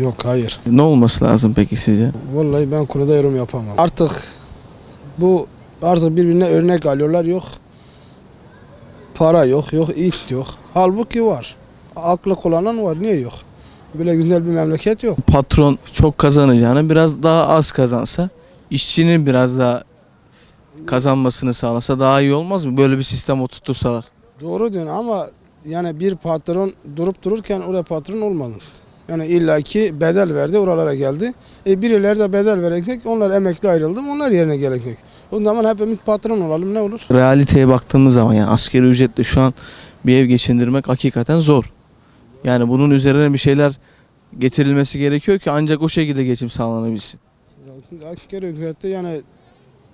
Yok hayır. Ne olması lazım peki sizce? Vallahi ben konuda yorum yapamam. Artık bu artık birbirine örnek alıyorlar yok. Para yok, yok it yok. Halbuki var. Aklı kullanan var. Niye yok? Böyle güzel bir memleket yok. Patron çok kazanacağını biraz daha az kazansa, işçinin biraz daha kazanmasını sağlasa daha iyi olmaz mı? Böyle bir sistem oturtursalar. Doğru diyorsun ama yani bir patron durup dururken orada patron olmadı. Yani illaki bedel verdi oralara geldi. E birileri de bedel verecek. Onlar emekli ayrıldı. Onlar yerine gelecek. O zaman hepimiz patron olalım ne olur? Realiteye baktığımız zaman yani askeri ücretle şu an bir ev geçindirmek hakikaten zor. Yani bunun üzerine bir şeyler getirilmesi gerekiyor ki ancak o şekilde geçim sağlanabilsin. Ya şimdi askeri ücrette yani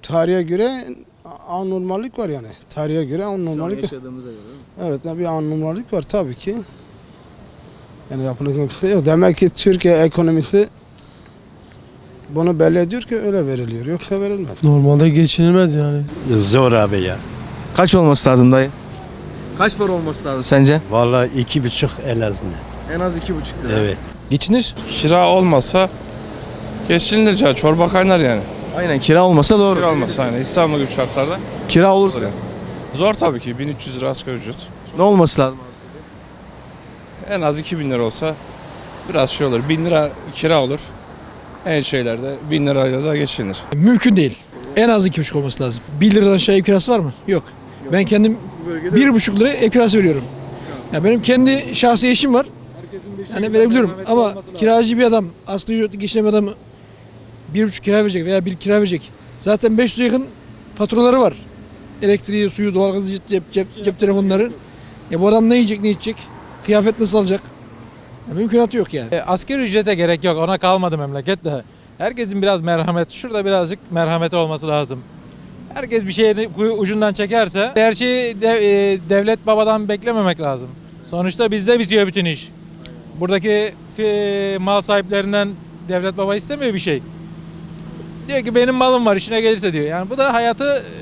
tarihe göre anormallik var yani. Tarihe göre anormallik var. Evet yani bir anormallik var tabii ki. Yani yapılacak bir şey yok. Demek ki Türkiye ekonomisi bunu belli ediyor ki öyle veriliyor. Yoksa verilmez. Normalde geçinilmez yani. Zor abi ya. Kaç olması lazım dayı? Kaç para olması lazım sence? Vallahi iki buçuk en azından. En az iki buçuk lira. Evet. Geçinir. Kira olmasa geçinilir ya. Çorba kaynar yani. Aynen kira olmasa doğru. Kira olmasa yani İstanbul gibi şartlarda. Kira olursa. Zor yani. Zor tabii ki. 1300 lira asgari ücret. Ne olması lazım? En az 2000 lira olsa biraz şey olur. 1000 lira kira olur. En şeylerde 1000 lirayla da geçinir. Mümkün değil. En az iki buçuk olması lazım. 1 liradan aşağı ev kirası var mı? Yok. Ben kendim bir buçuk lira ev kirası veriyorum. Ya benim kendi şahsi eşim var. Yani verebiliyorum ama kiracı bir adam, asli ücretli geçinen bir adam bir buçuk kira verecek veya bir kira verecek. Zaten 500'e yakın faturaları var. Elektriği, suyu, doğalgazı, cep, cep, cep telefonları. Ya bu adam ne yiyecek, ne içecek? Kıyafet nasıl alacak? Ya mümkünatı yok yani. E, asgari ücrete gerek yok. Ona kalmadı memleket de. Herkesin biraz merhamet, şurada birazcık merhameti olması lazım. Herkes bir şeyin kuyu- ucundan çekerse her şeyi de- e, devlet babadan beklememek lazım. Sonuçta bizde bitiyor bütün iş. Buradaki fi- mal sahiplerinden devlet baba istemiyor bir şey. Diyor ki benim malım var işine gelirse diyor. Yani bu da hayatı e,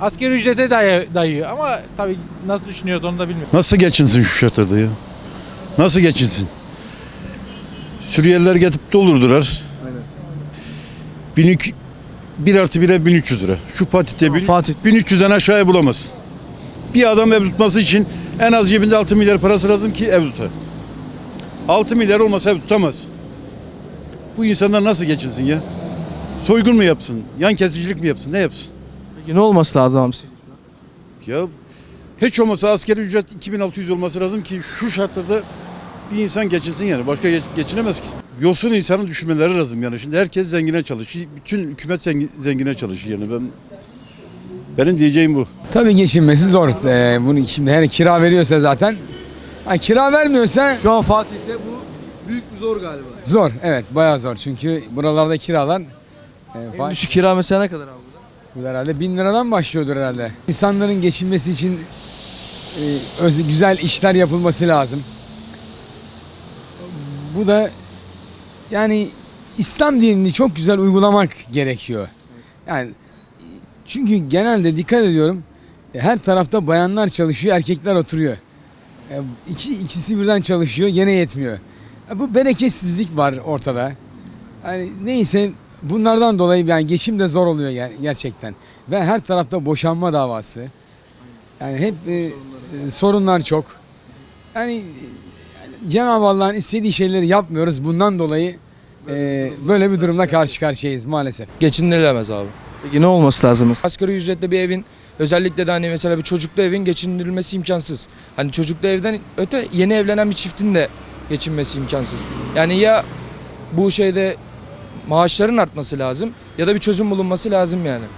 asgari ücrete day- dayıyor. Ama tabii nasıl düşünüyoruz onu da bilmiyorum. Nasıl geçinsin şu şartlarda ya? Nasıl geçinsin? Suriyeliler getirip doldurdular. Aynen. 1200 1 artı 1'e 1300 lira. Şu Fatih'te bin- Fatih. 1300'den aşağıya bulamazsın. Bir adam ev tutması için en az cebinde 6 milyar parası lazım ki ev tutar. 6 milyar olmasa ev tutamaz. Bu insanlar nasıl geçinsin ya? Soygun mu yapsın? Yan kesicilik mi yapsın? Ne yapsın? Peki ne olması lazım abi sizce şu an? Ya hiç olmasa askeri ücret 2600 olması lazım ki şu şartlarda bir insan geçinsin yani. Başka geç- geçinemez ki. Yosun insanın düşünmeleri lazım yani. Şimdi herkes zengine çalışıyor. Bütün hükümet zengin, zengine çalışıyor yani. Ben benim diyeceğim bu. Tabii geçinmesi zor. Ee, bunu şimdi her kira veriyorsa zaten. Ha, kira vermiyorsa Şu an Fatih'te bu büyük bir zor galiba. zor. Evet bayağı zor. Çünkü buralarda kiralar e, En fa- düşük kira mesela ne kadar abi? Bu herhalde bin liradan başlıyordur herhalde. İnsanların geçinmesi için e, güzel işler yapılması lazım. Bu da yani İslam dinini çok güzel uygulamak gerekiyor. Yani çünkü genelde dikkat ediyorum e, her tarafta bayanlar çalışıyor, erkekler oturuyor. E, iki, ikisi birden çalışıyor, gene yetmiyor. E, Bu bereketsizlik var ortada. Yani neyse bunlardan dolayı yani geçim de zor oluyor yani gerçekten. Ve her tarafta boşanma davası. Yani hep e, sorunlar çok. Yani, e, yani Cenab-ı Allah'ın istediği şeyleri yapmıyoruz. Bundan dolayı e, böyle bir durumla karşı karşıyayız maalesef. Geçindirilemez abi. Peki ne olması lazım? Asgari ücretle bir evin özellikle de hani mesela bir çocuklu evin geçindirilmesi imkansız. Hani çocuklu evden öte yeni evlenen bir çiftin de geçinmesi imkansız. Yani ya bu şeyde maaşların artması lazım ya da bir çözüm bulunması lazım yani.